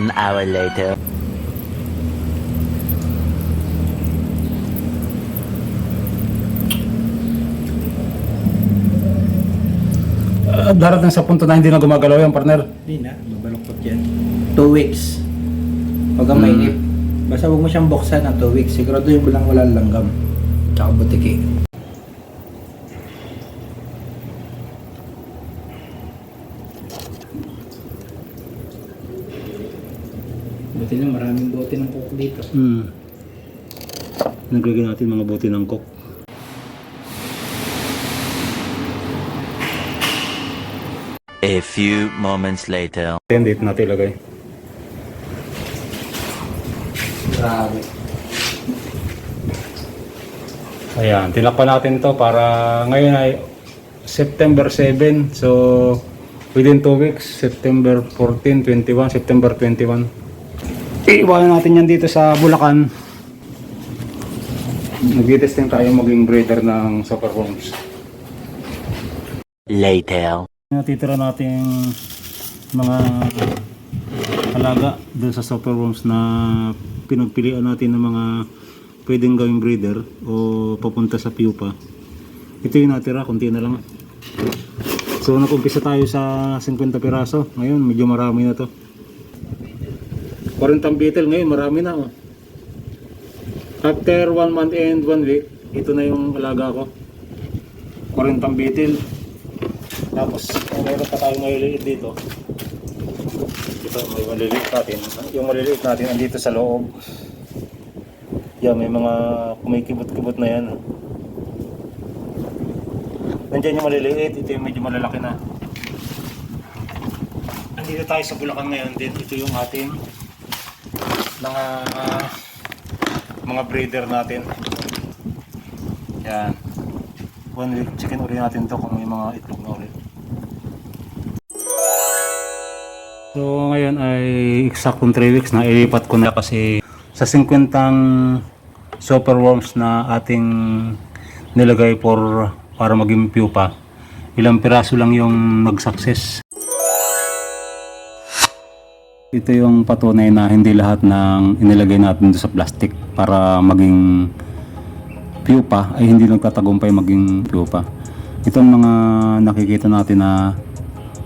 One hour later. Ah, darating sa punto na hindi na gumagalaw yung partner. Hindi na, mabaluktot yan. Two weeks. Huwag Hmm. mainip. Basta huwag mo siyang buksan ng two weeks. Siguraduhin mo lang wala langgam. Tsaka butiki. Buti lang, maraming bote ng coke dito. Hmm. Naglagay natin mga bote ng coke. A few moments later. Yan, dito natin ilagay. Grabe. Ayan, tinakpan natin ito para ngayon ay September 7. So, within 2 weeks, September 14, 21, September 21. Iiwanan natin yan dito sa Bulacan. Nag-testing tayo maging breeder ng super worms. Later. Natitira natin mga alaga doon sa super worms na pinagpilian natin ng mga pwedeng gawing breeder o papunta sa pupa. Ito yung natira, konti na lang. So nag-umpisa tayo sa 50 piraso. Ngayon medyo marami na to. 40 beetle ngayon marami na oh. After 1 month and 1 week, ito na yung alaga ko. 40 beetle. Tapos, meron pa tayong maliliit dito. Ito, may maliliit natin. Yung maliliit natin, andito sa loob. Yan, may mga kumikibot-kibot na yan. Nandiyan yung maliliit, ito yung medyo malalaki na. Andito tayo sa Bulacan ngayon din. Ito yung ating mga mga breeder natin. Yan. One week, chicken uli natin to kung may mga itlog na ulit. So ngayon ay eksaktong 3 weeks na ilipat ko na kasi sa 50 super worms na ating nilagay for para maging pupa. Ilang piraso lang yung nag-success. Ito yung patunay na hindi lahat ng inilagay natin sa plastic para maging pupa ay hindi nagtatagumpay maging pupa. Itong mga nakikita natin na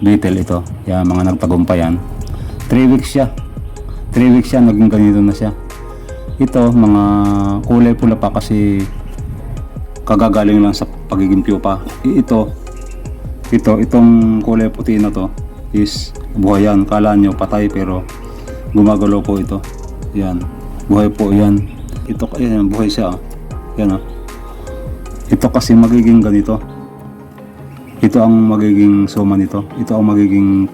beetle ito, yan, mga nagtagumpay yan. 3 weeks siya. 3 weeks siya, naging ganito na siya. Ito, mga kulay pula pa kasi kagagaling lang sa pagiging pupa. Ito, ito, itong kulay puti na to is buhay yan. Kala nyo patay pero gumagalaw po ito. Yan, buhay po yan. Ito, yan, buhay siya. oh. Yan oh. Ito kasi magiging ganito. Ito ang magiging soma nito. Ito ang magiging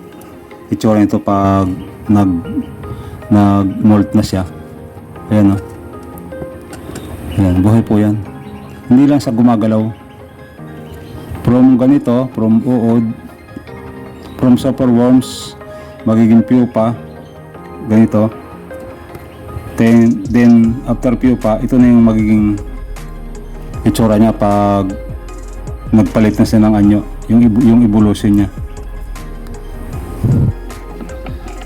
itsura nito pag nag nag molt na siya. Ayan oh. Ayan, buhay po yan. Hindi lang sa gumagalaw. From ganito, from uod, from super worms, magiging pupa, ganito. Then, then after pupa, ito na yung magiging itsura niya pag nagpalit na siya ng anyo. Yung, yung evolution niya.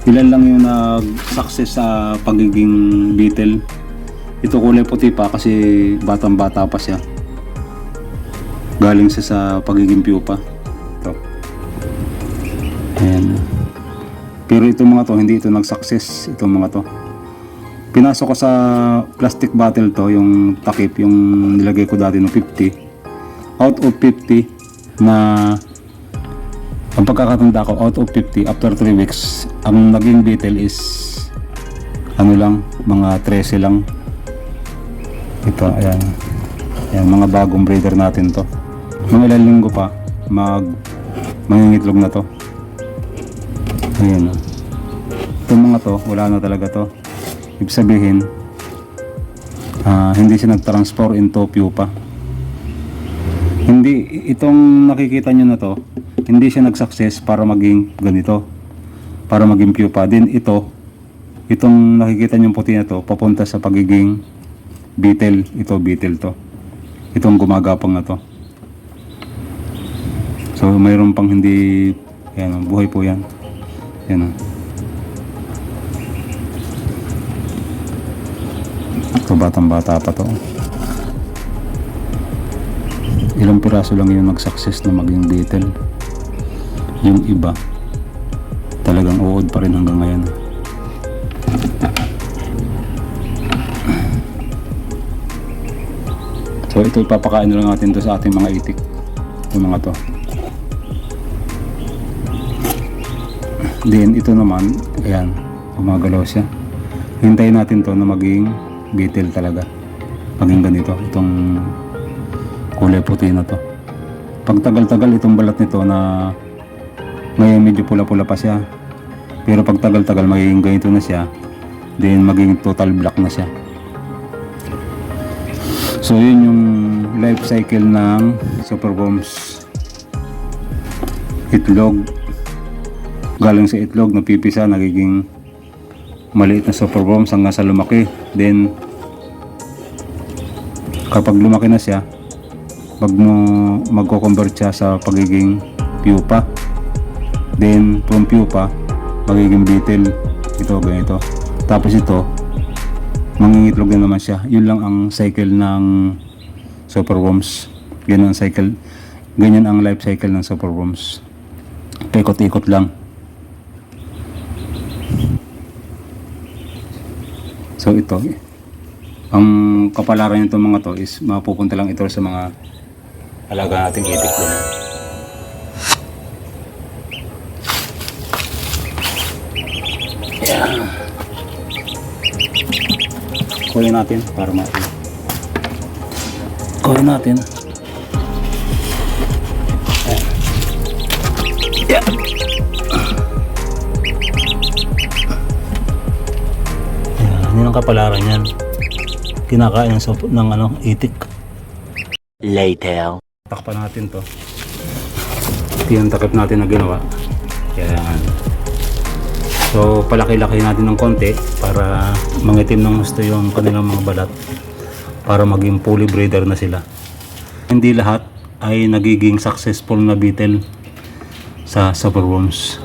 Ilan lang yung nag-success sa pagiging beetle? Ito kulay puti pa kasi batang bata pa siya. Galing siya sa pagiging pupa ayan pero itong mga to hindi ito nag-success itong mga to. Pinasok ko sa plastic bottle to yung takip yung nilagay ko dati ng 50 out of 50 na ang pagkakatanda ko out of 50 after 3 weeks ang naging beetle is ano lang mga 13 lang. Ito ayan. Ayan mga bagong breeder natin to. Mga ilang linggo pa mag mangingitlog na to ayan itong mga to wala na talaga to. Ibig sabihin ah, hindi siya nag-transfer into pupa. Hindi itong nakikita nyo na to hindi siya nag-success para maging ganito. Para maging pupa. Din ito itong nakikita nyo puti na to papunta sa pagiging beetle. Ito beetle to. Itong gumagapang na to. So mayroon pang hindi yan buhay po yan yan o. Kabatang bata pa to. Ilang piraso lang yung nag-success na maging beetle. Yung iba, talagang uod pa rin hanggang ngayon. So ito ipapakain na lang natin to sa ating mga itik. Yung mga to. Then ito naman, ayan, gumagalaw siya. Hintayin natin to na maging beetle talaga. Maging ganito, itong kulay puti na to. Pag tagal-tagal itong balat nito na ngayon medyo pula-pula pa siya. Pero pag tagal-tagal magiging ganito na siya, then magiging total black na siya. So yun yung life cycle ng superworms. Itlog. Galing sa itlog, napipisa, nagiging maliit na superworms hanggang sa lumaki. Then, kapag lumaki na siya, pag mo magko-convert siya sa pagiging pupa. Then, from pupa, magiging beetle. Ito, ganito. Tapos ito, mangingitlog na naman siya. Yun lang ang cycle ng superworms. Ganyan ang cycle. Ganyan ang life cycle ng superworms. Paikot-ikot lang. So ito, ang kapalaran nito mga to is mapupunta lang ito sa mga alaga nating itik doon. Yeah. Kunin natin para ma Kunin natin. Yeah. Ang kapalaran yan. Kinakain ng, sop- ng ano, itik. Later. Takpan natin to. Ito yung takip natin na ginawa. Yan. So, palaki-laki natin ng konti para mangitim ng gusto yung kanilang mga balat para maging fully breeder na sila. Hindi lahat ay nagiging successful na beetle sa superworms.